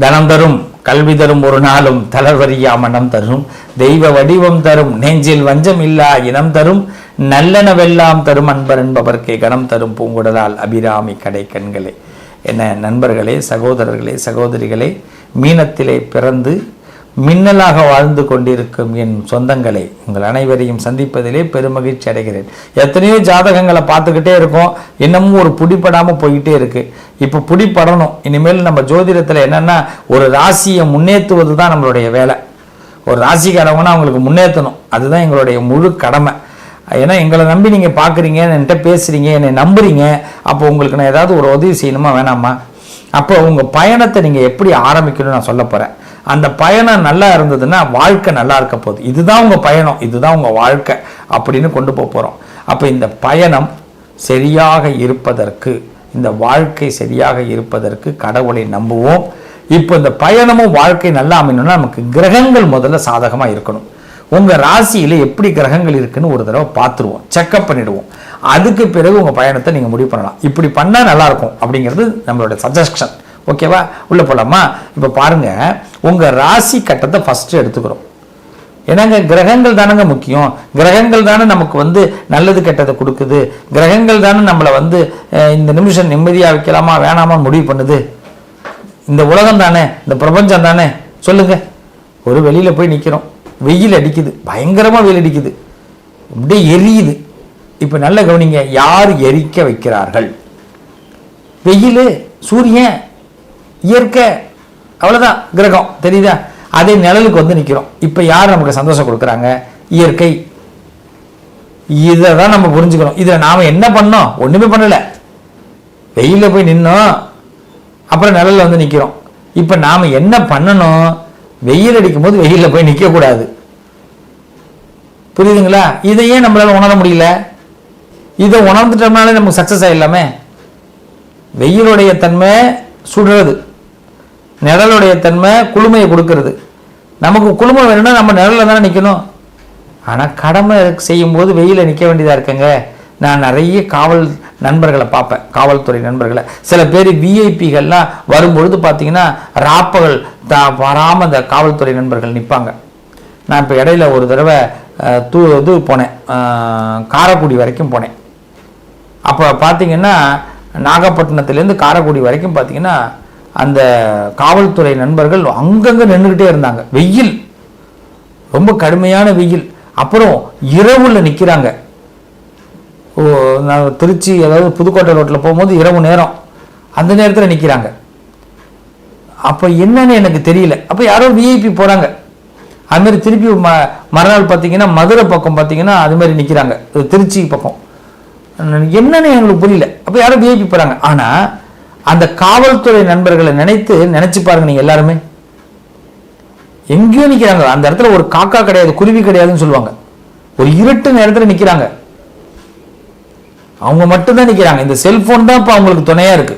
தனம் தரும் கல்வி தரும் ஒரு நாளும் தளர்வறியா மனம் தரும். தெய்வ வடிவம் தரும் நெஞ்சில் வஞ்சம் இல்லா இனம் தரும். நல்லனவெல்லாம் தரும் அன்பர் என்பவர்க்கே கணம் தரும் பூங்குடலால் அபிராமி கடை கண்களே. என்ன நண்பர்களே சகோதரர்களே சகோதரிகளே மீனத்திலே பிறந்து மின்னலாக வாழ்ந்து கொண்டிருக்கும் என் சொந்தங்களை உங்கள் அனைவரையும் சந்திப்பதிலே பெருமகிழ்ச்சி அடைகிறேன். எத்தனையோ ஜாதகங்களை பார்த்துக்கிட்டே இருக்கோம். இன்னமும் ஒரு புடிப்படாமல் போய்கிட்டே இருக்கு. இப்போ புடிப்படணும் இனிமேல் நம்ம ஜோதிடத்தில் என்னென்னா ஒரு ராசியை முன்னேற்றுவது தான் நம்மளுடைய வேலை. ஒரு ராசிக்காரவங்கன்னா அவங்களுக்கு முன்னேற்றணும். அதுதான் எங்களுடைய முழு கடமை. ஏன்னா எங்களை நம்பி நீங்கள் பார்க்குறீங்க என்கிட்ட பேசுகிறீங்க என்னை நம்புறீங்க. அப்போ உங்களுக்கு நான் ஏதாவது ஒரு உதவி செய்யணுமா வேணாமா? அப்போ உங்கள் பயணத்தை நீங்கள் எப்படி ஆரம்பிக்கணும்னு நான் சொல்ல போகிறேன் அந்த பயணம் நல்லா இருந்ததுன்னா வாழ்க்கை நல்லா இருக்க போகுது. இதுதான் உங்கள் பயணம் இதுதான் உங்கள் வாழ்க்கை அப்படின்னு கொண்டு போக போகிறோம் அப்போ இந்த பயணம் சரியாக இருப்பதற்கு இந்த வாழ்க்கை சரியாக இருப்பதற்கு கடவுளை நம்புவோம். இப்போ இந்த பயணமும் வாழ்க்கை நல்லா அமையணும்னா நமக்கு கிரகங்கள் முதல்ல சாதகமாக இருக்கணும். உங்கள் ராசியில் எப்படி கிரகங்கள் இருக்குன்னு ஒரு தடவை பார்த்துருவோம். செக்கப் பண்ணிடுவோம். அதுக்கு பிறகு உங்கள் பயணத்தை நீங்கள் முடிவு பண்ணலாம். இப்படி பண்ணால் நல்லாயிருக்கும் அப்படிங்கிறது நம்மளோட சஜஷன் ஓகேவா? உள்ளே போகலாமா இப்போ பாருங்கள் உங்கள் ராசி கட்டத்தை ஃபஸ்ட்டு எடுத்துக்கிறோம். ஏன்னாங்க கிரகங்கள் தானங்க முக்கியம். கிரகங்கள் தானே நமக்கு வந்து நல்லது கெட்டதை கொடுக்குது. கிரகங்கள் தானே நம்மளை வந்து இந்த நிமிஷம் நிம்மதியாக வைக்கலாமா வேணாமா முடிவு பண்ணுது. இந்த உலகம் தானே இந்த பிரபஞ்சம் தானே? சொல்லுங்க. ஒரு வெளியில் போய் நிற்கிறோம் வெயில் அடிக்குது. பயங்கரமாக வெயில் அடிக்குது. அப்படியே எரியுது. இப்போ நல்ல கவனிங்க யார் எரிக்க வைக்கிறார்கள்? வெயில் சூரியன் இயற்கை அவ்வளோதான் கிரகம் தெரியுதா? அதே நிழலுக்கு வந்து நிற்கிறோம் இப்போ யார் நமக்கு சந்தோஷம் கொடுக்குறாங்க? இயற்கை. இதை தான் நம்ம புரிஞ்சுக்கணும். இதில் நாம் என்ன பண்ணோம்? ஒன்றுமே பண்ணலை. வெயிலில் போய் நின்னோம். அப்புறம் நிழலில் வந்து நிற்கிறோம் இப்போ நாம் என்ன பண்ணணும்? வெயில் அடிக்கும் போது வெயிலில் போய் நிற்கக்கூடாது புரியுதுங்களா? இதையே நம்மளால் உணர முடியல. இதை உணர்ந்துட்டோம்னாலே நமக்கு சக்ஸஸ் ஆகிடலாமே வெயிலுடைய தன்மை சுடுறது. நிழலுடைய தன்மை குளுமையை கொடுக்கறது. நமக்கு குளுமை வேணும்னா நம்ம நிழலில் தானே நிற்கணும் ஆனால் கடமை செய்யும்போது வெயில நிற்க வேண்டியதாக இருக்குங்க. நான் நிறைய காவல் நண்பர்களை பார்ப்பேன் காவல்துறை நண்பர்களை. சில பேர் விஐபிகள்லாம் வரும்பொழுது பார்த்தீங்கன்னா ராப்பகல் தா வராமல் அந்த காவல்துறை நண்பர்கள் நிற்பாங்க நான் இப்போ இடையில ஒரு தடவை தூ இது போனேன். காரக்குடி காரைக்குடி வரைக்கும் போனேன். அப்போ பார்த்தீங்கன்னா நாகப்பட்டினத்துலேருந்து காரைக்குடி வரைக்கும் பார்த்தீங்கன்னா அந்த காவல்துறை நண்பர்கள் அங்கங்கே நின்றுக்கிட்டே இருந்தாங்க. வெயில். ரொம்ப கடுமையான வெயில். அப்புறம் இரவுல நிற்கிறாங்க ஓ நான் திருச்சி அதாவது புதுக்கோட்டை ரோட்டில் போகும்போது இரவு நேரம். அந்த நேரத்தில் நிற்கிறாங்க அப்போ என்னன்னு எனக்கு தெரியல. அப்போ யாரோ விஐபி போகிறாங்க அதுமாரி திருப்பி ம மறுநாள் பார்த்தீங்கன்னா மதுரை பக்கம் பார்த்தீங்கன்னா அது மாதிரி நிற்கிறாங்க திருச்சி பக்கம். என்னன்னு எங்களுக்கு புரியல. அப்போ யாரோ விஐபி போகிறாங்க ஆனால் அந்த காவல்துறை நண்பர்களை நினைத்து நினைச்சு பாருங்க நீங்க எல்லாருமே. எங்கேயோ நிற்கிறாங்க அந்த இடத்துல ஒரு காக்கா கிடையாது குருவி கிடையாதுன்னு சொல்லுவாங்க. ஒரு இருட்டு நேரத்தில் நிற்கிறாங்க அவங்க மட்டும்தான் நிற்கிறாங்க இந்த செல்போன் தான் இப்போ அவங்களுக்கு துணையா இருக்கு.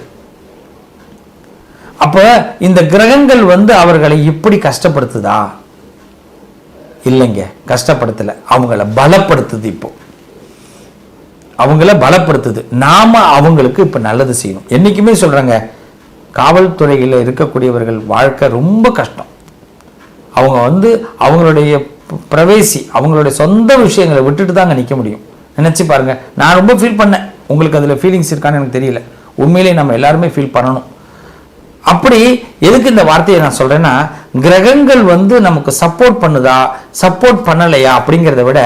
அப்போ இந்த கிரகங்கள் வந்து அவர்களை இப்படி கஷ்டப்படுத்துதா? இல்லைங்க. கஷ்டப்படுத்தலை. அவங்கள பலப்படுத்துது இப்போ. அவங்கள பலப்படுத்துது. நாம அவங்களுக்கு இப்ப நல்லது செய்யணும். என்னைக்குமே சொல்றேங்க காவல்துறையில் இருக்கக்கூடியவர்கள் வாழ்க்கை ரொம்ப கஷ்டம். அவங்க வந்து அவங்களுடைய பிரவேசி அவங்களுடைய சொந்த விஷயங்களை விட்டுட்டு தாங்க நிற்க முடியும். நினச்சி பாருங்கள் நான் ரொம்ப ஃபீல் பண்ணேன். உங்களுக்கு அதில் ஃபீலிங்ஸ் இருக்கான்னு எனக்கு தெரியல. உண்மையிலேயே நம்ம எல்லாருமே ஃபீல் பண்ணணும். அப்படி எதுக்கு இந்த வார்த்தையை நான் சொல்றேன்னா கிரகங்கள் வந்து நமக்கு சப்போர்ட் பண்ணுதா சப்போர்ட் பண்ணலையா அப்படிங்கிறத விட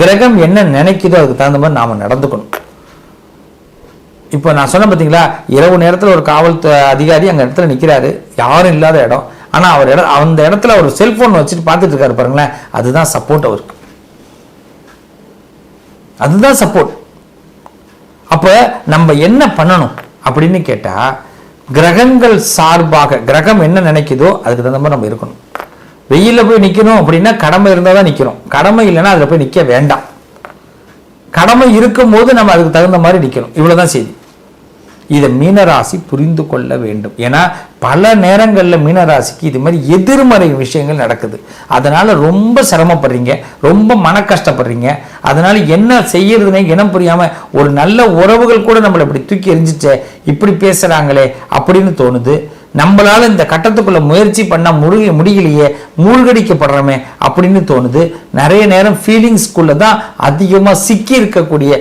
கிரகம் என்ன நினைக்குதோ அதுக்கு தகுந்த மாதிரி நாம நடந்துக்கணும். இப்போ நான் சொன்னேன் பார்த்தீங்களா இரவு நேரத்தில் ஒரு காவல் அதிகாரி அங்கே இடத்துல நிற்கிறாரு யாரும் இல்லாத இடம். ஆனால் அவர் இடம் அந்த இடத்துல ஒரு செல்ஃபோன் வச்சுட்டு பார்த்துட்டு இருக்காரு பாருங்களேன். அதுதான் சப்போர்ட் அவருக்கு. அதுதான் சப்போர்ட் அப்போ நம்ம என்ன பண்ணணும் அப்படின்னு கேட்டால் கிரகங்கள் சார்பாக கிரகம் என்ன நினைக்குதோ அதுக்கு தகுந்த மாதிரி நம்ம இருக்கணும். வெயில்ல போய் நிக்கணும் அப்படின்னா கடமை இருந்தால் தான் நிற்கிறோம் கடமை இல்லைன்னா அதில் போய் நிற்க வேண்டாம். கடமை இருக்கும்போது நம்ம அதுக்கு தகுந்த மாதிரி நிற்கணும் இவ்வளவுதான் செய்தி. இதை மீனராசி புரிந்து கொள்ள வேண்டும். ஏன்னா பல நேரங்களில் மீனராசிக்கு இது மாதிரி எதிர்மறை விஷயங்கள் நடக்குது. அதனால் ரொம்ப சிரமப்படுறீங்க ரொம்ப மன கஷ்டப்படுறீங்க அதனால் என்ன செய்யறதுனே இனம் புரியாமல் ஒரு நல்ல உறவுகள் கூட நம்மளை இப்படி தூக்கி எரிஞ்சிச்சே இப்படி பேசுகிறாங்களே அப்படின்னு தோணுது. நம்மளால் இந்த கட்டத்துக்குள்ளே முயற்சி பண்ண முழுகி முடியலையே மூழ்கடிக்கப்படுறோமே அப்படின்னு தோணுது. நிறைய நேரம் ஃபீலிங்ஸ்குள்ளே தான் அதிகமாக சிக்கி இருக்கக்கூடிய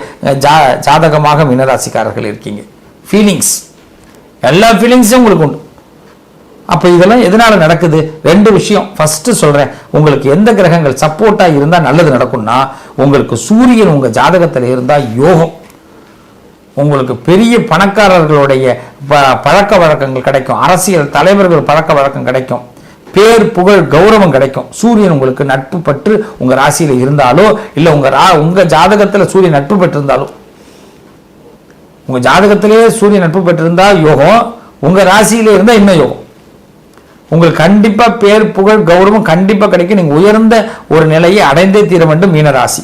ஜா ஜாதகமாக மீனராசிக்காரர்கள் இருக்கீங்க. ஃபீலிங்ஸ் எல்லா ஃபீலிங்ஸும் உங்களுக்கு உண்டு. அப்போ இதெல்லாம் எதனால் நடக்குது? ரெண்டு விஷயம். ஃபஸ்ட்டு சொல்கிறேன் உங்களுக்கு எந்த கிரகங்கள் சப்போர்ட்டாக இருந்தால் நல்லது நடக்கும்னா உங்களுக்கு சூரியன் உங்கள் ஜாதகத்தில் இருந்தால் யோகம். உங்களுக்கு பெரிய பணக்காரர்களுடைய ப- பழக்க வழக்கங்கள் கிடைக்கும். அரசியல் தலைவர்கள் பழக்க வழக்கம் கிடைக்கும். பேர் புகழ் கௌரவம் கிடைக்கும். சூரியன் உங்களுக்கு நட்பு பற்று உங்கள் ராசியில் இருந்தாலோ இல்லை உங்கள் ரா உங்கள் ஜாதகத்தில் சூரியன் நட்பு பெற்றிருந்தாலோ. உங்கள் ஜாதகத்திலேயே சூரியன் நட்பு பெற்றிருந்தால் யோகம் உங்கள் ராசியிலே இருந்தால் இன்னும் யோகம். உங்களுக்கு கண்டிப்பா பேர் புகழ் கௌரவம் கண்டிப்பா கிடைக்கும். நீங்க உயர்ந்த ஒரு நிலையை அடைந்தே தீர வேண்டும் மீனராசி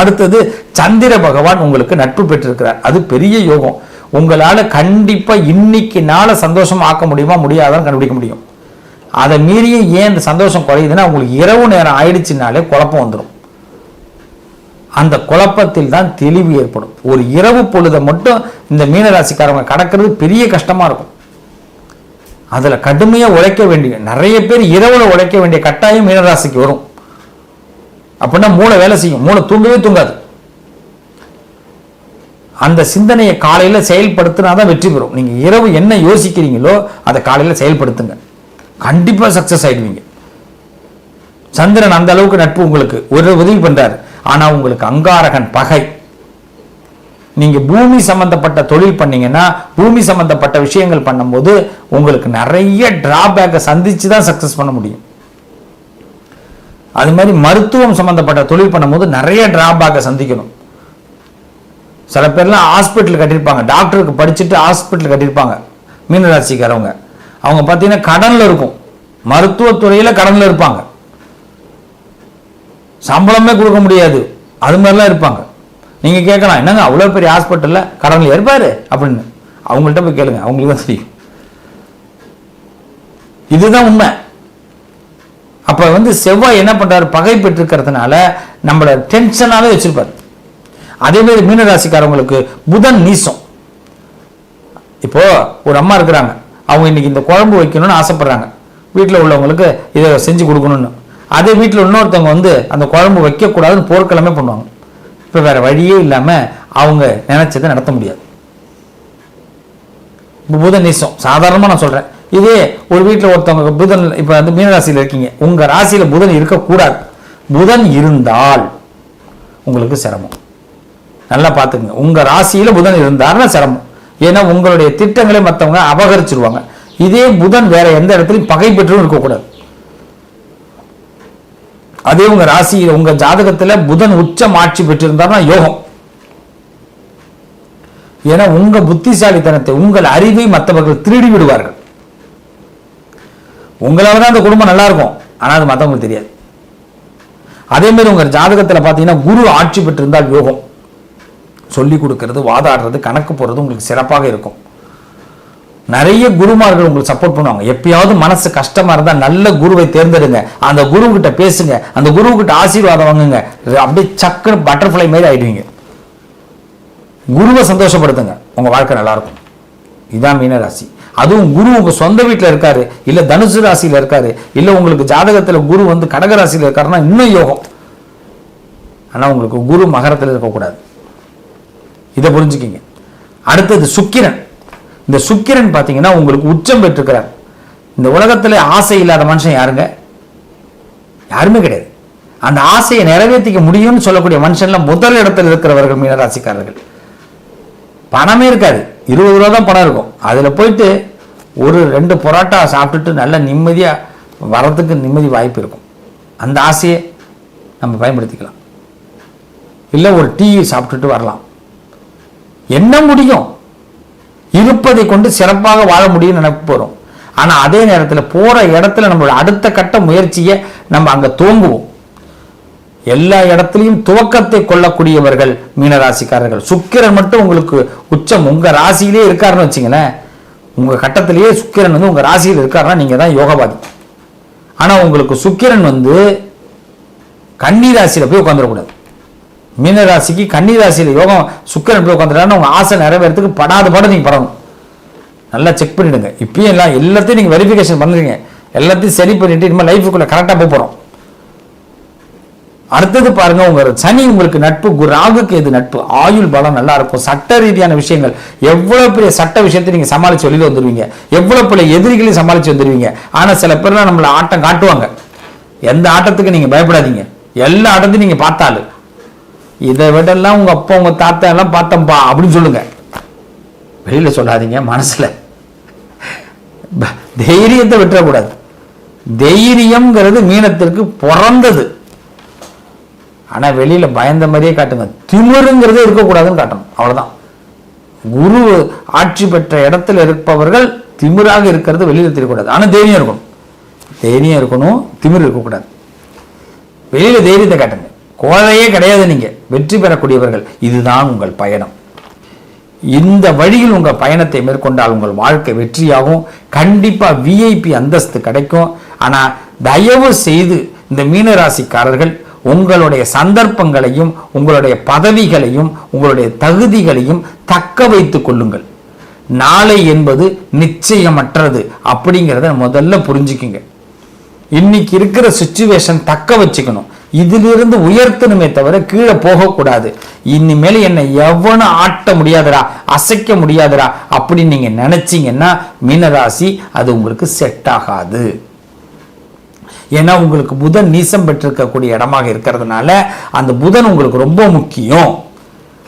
அடுத்தது சந்திர பகவான் உங்களுக்கு நட்பு பெற்றிருக்கிறார். அது பெரிய யோகம். உங்களால கண்டிப்பா இன்னைக்கு நாளை சந்தோஷம் ஆக்க முடியுமா முடியாதான்னு கண்டுபிடிக்க முடியும். அதை மீறியும் ஏன் இந்த சந்தோஷம் குறையுதுன்னா உங்களுக்கு இரவு நேரம் ஆயிடுச்சுனாலே குழப்பம் வந்துடும் அந்த குழப்பத்தில் தான் தெளிவு ஏற்படும். ஒரு இரவு பொழுதை மட்டும் இந்த மீனராசிக்காரங்க கடக்கிறது பெரிய கஷ்டமா இருக்கும். அதுல கடுமையா உழைக்க வேண்டிய நிறைய பேர் இரவுல உழைக்க வேண்டிய கட்டாயம் மீனராசிக்கு வரும். அப்படின்னா மூளை வேலை செய்யும். மூளை தூங்கவே தூங்காது. அந்த சிந்தனையை காலையில செயல்படுத்தினாதான் வெற்றி பெறும். நீங்க இரவு என்ன யோசிக்கிறீங்களோ அதை காலையில செயல்படுத்துங்க. கண்டிப்பா சக்சஸ் ஆயிடுவீங்க. சந்திரன் அந்த அளவுக்கு நட்பு உங்களுக்கு ஒரு உதவி பண்ணுறாரு ஆனா உங்களுக்கு அங்காரகன் பகை. நீங்க பூமி சம்பந்தப்பட்ட தொழில் பண்ணீங்கன்னா பூமி சம்பந்தப்பட்ட விஷயங்கள் பண்ணும்போது உங்களுக்கு நிறைய டிராபேக்கை சந்திச்சு தான் சக்சஸ் பண்ண முடியும். அது மாதிரி மருத்துவம் சம்பந்தப்பட்ட தொழில் பண்ணும்போது நிறைய டிராபேக்கை சந்திக்கணும். சில பேர்லாம் ஹாஸ்பிட்டல் கட்டியிருப்பாங்க. டாக்டருக்கு படிச்சுட்டு ஹாஸ்பிட்டல் கட்டியிருப்பாங்க. மீனராசிக்காரவங்க. அவங்க பார்த்தீங்கன்னா கடனில் இருக்கும். மருத்துவத்துறையில் கடனில் இருப்பாங்க. சம்பளமே கொடுக்க முடியாது. அது மாதிரிலாம் இருப்பாங்க. நீங்கள் கேட்கலாம் என்னங்க அவ்வளோ பெரிய ஹாஸ்பிட்டலில் கடவுள் இருப்பார் அப்படின்னு. அவங்கள்ட்ட போய் கேளுங்க அவங்களுக்கு தான் தெரியும். இதுதான் உண்மை. அப்போ வந்து செவ்வாய் என்ன பண்ணுறாரு பகை பெற்றிருக்கிறதுனால நம்மளை டென்ஷனாகவே வச்சுருப்பார். அதே மாதிரி மீனராசிக்காரவங்களுக்கு புதன் நீசம். இப்போ ஒரு அம்மா இருக்கிறாங்க. அவங்க இன்னைக்கு இந்த குழம்பு வைக்கணும்னு ஆசைப்பட்றாங்க. வீட்டில் உள்ளவங்களுக்கு இதை செஞ்சு கொடுக்கணும்னு. அதே வீட்டில் இன்னொருத்தவங்க வந்து அந்த குழம்பு வைக்கக்கூடாதுன்னு போர்க்கிழமை பண்ணுவாங்க. இப்போ வேற வழியே இல்லாமல் அவங்க நினச்சதை நடத்த முடியாது. இப்போ புதன் நேசம் சாதாரணமாக நான் சொல்கிறேன் இதே ஒரு வீட்டில் ஒருத்தவங்க புதன் இப்போ வந்து மீனராசியில் இருக்கீங்க. உங்கள் ராசியில் புதன் இருக்கக்கூடாது. புதன் இருந்தால் உங்களுக்கு சிரமம். நல்லா பார்த்துக்குங்க. உங்கள் ராசியில் புதன் இருந்தாருன்னா சிரமம். ஏன்னா உங்களுடைய திட்டங்களை மற்றவங்க அபகரிச்சிருவாங்க. இதே புதன் வேற எந்த இடத்துலையும் பகை பெற்றும் இருக்கக்கூடாது. அதே உங்க ராசி உங்க ஜாதகத்துல புதன் உச்சம் ஆட்சி பெற்றிருந்தாருன்னா யோகம். ஏன்னா உங்க புத்திசாலித்தனத்தை உங்கள் அறிவை மற்றவர்கள் திருடி விடுவார்கள். உங்களால தான் அந்த குடும்பம் நல்லா இருக்கும் ஆனா அது மற்றவங்களுக்கு தெரியாது. அதே மாதிரி உங்க ஜாதகத்துல பாத்தீங்கன்னா குரு ஆட்சி பெற்றிருந்தால் யோகம். சொல்லி கொடுக்கறது வாதாடுறது கணக்கு போடுறது உங்களுக்கு சிறப்பாக இருக்கும். நிறைய குருமார்கள் உங்களுக்கு சப்போர்ட் பண்ணுவாங்க. எப்பயாவது மனசு கஷ்டமா இருந்தா நல்ல குருவை தேர்ந்தெடுங்க. அந்த குரு கிட்ட பேசுங்க. அந்த குரு கிட்ட ஆசீர்வாதம் வாங்குங்க. அப்படியே சக்குன்னு பட்டர்ஃப்ளை மாதிரி ஆயிடுவீங்க. குருவை சந்தோஷப்படுத்துங்க. உங்க வாழ்க்கை நல்லா இருக்கும் இதான் மீனராசி. அதுவும் குரு உங்க சொந்த வீட்டில் இருக்காரு. இல்ல தனுசு ராசியில இருக்காரு. இல்ல உங்களுக்கு ஜாதகத்துல குரு வந்து கடக ராசியில இருக்காருன்னா இன்னும் யோகம். ஆனா உங்களுக்கு குரு மகரத்தில் இருக்கக்கூடாது. இதை புரிஞ்சுக்கிங்க. அடுத்தது சுக்கிரன். இந்த சுக்கிரன் பார்த்தீங்கன்னா உங்களுக்கு உச்சம் பெற்றுக்கிறார் இந்த உலகத்தில் ஆசை இல்லாத மனுஷன் யாருங்க? யாருமே கிடையாது. அந்த ஆசையை நிறைவேற்றிக்க முடியும்னு சொல்லக்கூடிய மனுஷன்லாம் முதல் இடத்துல இருக்கிறவர்கள் மீனராசிக்காரர்கள். பணமே இருக்காது. இருபது ரூபா தான் பணம் இருக்கும். அதில் போயிட்டு ஒரு ரெண்டு பரோட்டா சாப்பிட்டுட்டு நல்ல நிம்மதியாக வரத்துக்கு நிம்மதி வாய்ப்பு இருக்கும். அந்த ஆசையை நம்ம பயன்படுத்திக்கலாம். இல்லை ஒரு டீ சாப்பிட்டுட்டு வரலாம். என்ன முடியும்? இருப்பதை கொண்டு சிறப்பாக வாழ முடியும்னு நினைப்பு போகிறோம் ஆனால் அதே நேரத்தில் போகிற இடத்துல நம்மளோட அடுத்த கட்ட முயற்சியை நம்ம அங்கே தூங்குவோம் எல்லா இடத்துலையும் துவக்கத்தை கொள்ளக்கூடியவர்கள் மீனராசிக்காரர்கள். சுக்கிரன் மட்டும் உங்களுக்கு உச்சம். உங்கள் ராசியிலே இருக்காருன்னு வச்சிங்களேன் உங்கள் கட்டத்திலேயே சுக்கிரன் வந்து உங்கள் ராசியில் இருக்காருன்னா நீங்கள் தான் யோகவாதி. ஆனால் உங்களுக்கு சுக்கிரன் வந்து கன்னி ராசியில் போய் உட்காந்துடக்கூடாது மீனராசிக்கு கன்னிராசியில் யோகம் சுக்கரன் போய் உட்காந்துட்டாருன்னா உங்கள் ஆசை நிறைவேறதுக்கு படாத பாடம் நீங்கள் படணும். நல்லா செக் பண்ணிவிடுங்க இப்பயும் எல்லாம் எல்லாத்தையும் நீங்கள் வெரிஃபிகேஷன் பண்ணுறீங்க. எல்லாத்தையும் சரி பண்ணிட்டு இனிமேல் லைஃபுக்குள்ளே கரெக்டாக போக போகிறோம் அடுத்தது பாருங்க உங்க சனி உங்களுக்கு நட்பு குராகுக்கு எது நட்பு? ஆயுள் பலம் நல்லா இருக்கும். சட்ட ரீதியான விஷயங்கள். எவ்வளவு பெரிய சட்ட விஷயத்தை நீங்க சமாளிச்சு வெளியில வந்துருவீங்க. எவ்வளவு பெரிய எதிரிகளையும் சமாளிச்சு வந்துருவீங்க. ஆனா சில பேர்லாம் நம்மள ஆட்டம் காட்டுவாங்க. எந்த ஆட்டத்துக்கு நீங்க பயப்படாதீங்க. எல்லா ஆட்டத்தையும் நீங்க பார்த்தாலும். இதை விடலாம் உங்க அப்பா உங்க தாத்தா எல்லாம் பார்த்தம்பா அப்படின்னு சொல்லுங்க. வெளியில சொல்லாதீங்க மனசுல. தைரியத்தை விட்டுறக்கூடாது. தைரியம்ங்கிறது மீனத்திற்கு பிறந்தது. ஆனா வெளியில பயந்த மாதிரியே காட்டுங்க. திமிருங்கிறதே இருக்கக்கூடாதுன்னு காட்டணும். அவ்வளவுதான். குரு ஆட்சி பெற்ற இடத்துல இருப்பவர்கள் திமிராக இருக்கிறது வெளியில தெரியக்கூடாது. ஆனால் தைரியம் இருக்கணும். தைரியம் இருக்கணும் திமிர் இருக்கக்கூடாது. வெளியில தைரியத்தை காட்டுங்க. கோழையே கிடையாது நீங்கள் வெற்றி பெறக்கூடியவர்கள். இதுதான் உங்கள் பயணம். இந்த வழியில் உங்கள் பயணத்தை மேற்கொண்டால் உங்கள் வாழ்க்கை வெற்றியாகும். கண்டிப்பாக விஐபி அந்தஸ்து கிடைக்கும். ஆனால் தயவு செய்து இந்த மீனராசிக்காரர்கள் உங்களுடைய சந்தர்ப்பங்களையும் உங்களுடைய பதவிகளையும் உங்களுடைய தகுதிகளையும் தக்க வைத்து கொள்ளுங்கள். நாளை என்பது நிச்சயமற்றது அப்படிங்கிறத முதல்ல புரிஞ்சுக்குங்க. இன்னைக்கு இருக்கிற சுச்சுவேஷன் தக்க வச்சுக்கணும். இதிலிருந்து உயர்த்தணுமே தவிர கீழே போகக்கூடாது. இனிமேல் என்னை எவனும் ஆட்ட முடியாதுடா அசைக்க முடியாதுடா அப்படின்னு நீங்க நினைச்சீங்கன்னா மீனராசி அது உங்களுக்கு செட் ஆகாது. ஏன்னா உங்களுக்கு புதன் நீசம் பெற்றிருக்கக்கூடிய இடமாக இருக்கிறதுனால அந்த புதன் உங்களுக்கு ரொம்ப முக்கியம்.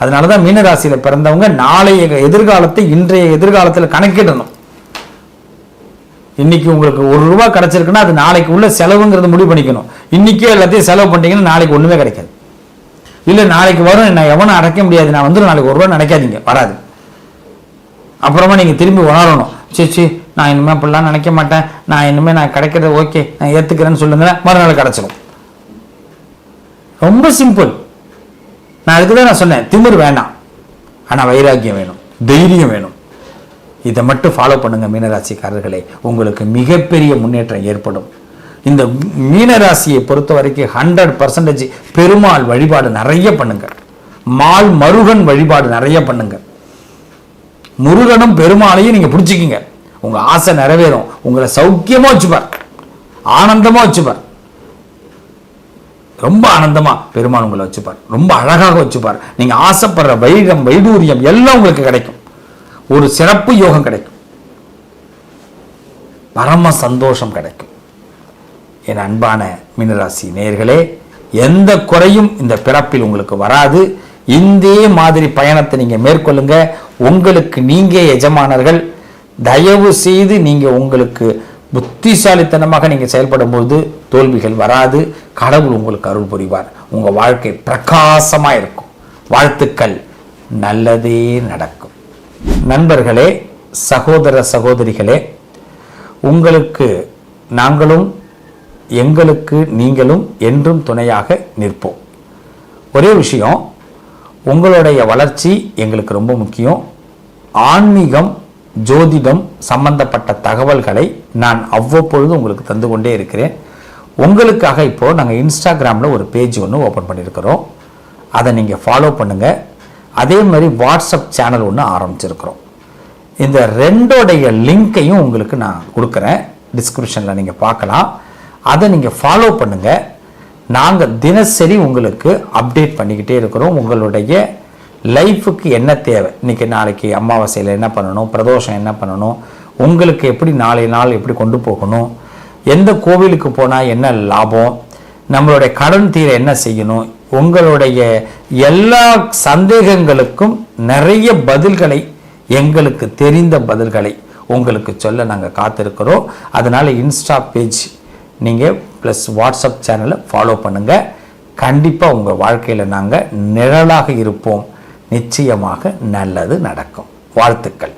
அதனால தான் மீனராசியில் பிறந்தவங்க நாளைய எதிர்காலத்தை இன்றைய எதிர்காலத்தில் கணக்கிடணும். இன்னைக்கு உங்களுக்கு ஒரு ரூபா கிடைச்சிருக்குன்னா அது நாளைக்கு உள்ள செலவுங்கிறத முடிவு பண்ணிக்கணும். இன்றைக்கே எல்லாத்தையும் செலவு பண்ணிட்டீங்கன்னா நாளைக்கு ஒன்றுமே கிடைக்காது. இல்லை நாளைக்கு வரும் நான் எவனும் அடைக்க முடியாது நான் வந்துடும் நாளைக்கு ஒரு ரூபா நினைக்காதீங்க வராது. அப்புறமா நீங்கள் திரும்பி உணரணும். சரி சரி நான் இனிமேல் அப்படிலாம் நினைக்க மாட்டேன். நான் இனிமேல் நான் கிடைக்கிறது ஓகே நான் ஏற்றுக்கிறேன்னு சொல்லுங்க மறுநாள் கிடச்சிடும் ரொம்ப சிம்பிள் நான் அதுக்கு தான் நான் சொன்னேன் திமிர் வேண்டாம் ஆனால் வைராக்கியம் வேணும் தைரியம் வேணும். இதை மட்டும் ஃபாலோ பண்ணுங்கள் மீனராசிக்காரர்களே. உங்களுக்கு மிகப்பெரிய முன்னேற்றம் ஏற்படும். இந்த மீனராசியை பொறுத்த வரைக்கும் ஹண்ட்ரட் பர்சன்டேஜ் பெருமாள் வழிபாடு நிறைய பண்ணுங்க. மால் மருகன் வழிபாடு நிறைய பண்ணுங்க. முருகனும் பெருமாளையும் நீங்க பிடிச்சிக்கிங்க. உங்க ஆசை நிறைவேறும். உங்களை சௌக்கியமா வச்சுப்பார். ஆனந்தமா வச்சுப்பார். ரொம்ப ஆனந்தமா பெருமாள் உங்களை வச்சுப்பார். ரொம்ப அழகாக வச்சுப்பார். நீங்க ஆசைப்படுற வைரம் வைடூரியம் எல்லாம் உங்களுக்கு கிடைக்கும். ஒரு சிறப்பு யோகம் கிடைக்கும். பரம சந்தோஷம் கிடைக்கும். என் அன்பான மீனராசி நேர்களே எந்த குறையும் இந்த பிறப்பில் உங்களுக்கு வராது. இந்தே மாதிரி பயணத்தை நீங்கள் மேற்கொள்ளுங்க. உங்களுக்கு நீங்கள் எஜமானர்கள். தயவு செய்து நீங்கள் உங்களுக்கு புத்திசாலித்தனமாக நீங்கள் செயல்படும் போது தோல்விகள் வராது. கடவுள் உங்களுக்கு அருள் புரிவார். உங்கள் வாழ்க்கை பிரகாசமாக இருக்கும். வாழ்த்துக்கள். நல்லதே நடக்கும். நண்பர்களே சகோதர சகோதரிகளே உங்களுக்கு நாங்களும் எங்களுக்கு நீங்களும் என்றும் துணையாக நிற்போம். ஒரே விஷயம் உங்களுடைய வளர்ச்சி எங்களுக்கு ரொம்ப முக்கியம். ஆன்மீகம் ஜோதிடம் சம்பந்தப்பட்ட தகவல்களை நான் அவ்வப்பொழுது உங்களுக்கு தந்து கொண்டே இருக்கிறேன். உங்களுக்காக இப்போது நாங்கள் இன்ஸ்டாகிராமில் ஒரு பேஜ் ஒன்று ஓப்பன் பண்ணியிருக்கிறோம். அதை நீங்கள் ஃபாலோ பண்ணுங்கள் அதே மாதிரி வாட்ஸ்அப் சேனல் ஒன்று ஆரம்பிச்சிருக்கிறோம். இந்த ரெண்டோடைய லிங்க்கையும் உங்களுக்கு நான் கொடுக்குறேன். டிஸ்கிரிப்ஷனில் நீங்கள் பார்க்கலாம். அதை நீங்கள் ஃபாலோ பண்ணுங்கள் நாங்கள் தினசரி உங்களுக்கு அப்டேட் பண்ணிக்கிட்டே இருக்கிறோம். உங்களுடைய லைஃபுக்கு என்ன தேவை? இன்றைக்கி நாளைக்கு அமாவாசையில் என்ன பண்ணணும்? பிரதோஷம் என்ன பண்ணணும்? உங்களுக்கு எப்படி நாளை நாள் எப்படி கொண்டு போகணும்? எந்த கோவிலுக்கு போனால் என்ன லாபம்? நம்மளுடைய கடன் தீர என்ன செய்யணும்? உங்களுடைய எல்லா சந்தேகங்களுக்கும் நிறைய பதில்களை எங்களுக்கு தெரிந்த பதில்களை உங்களுக்கு சொல்ல நாங்கள் காத்திருக்கிறோம். அதனால் இன்ஸ்டா பேஜ் நீங்கள் ப்ளஸ் வாட்ஸ்அப் சேனலை ஃபாலோ பண்ணுங்கள் கண்டிப்பாக உங்கள் வாழ்க்கையில் நாங்கள் நிழலாக இருப்போம். நிச்சயமாக நல்லது நடக்கும். வாழ்த்துக்கள்.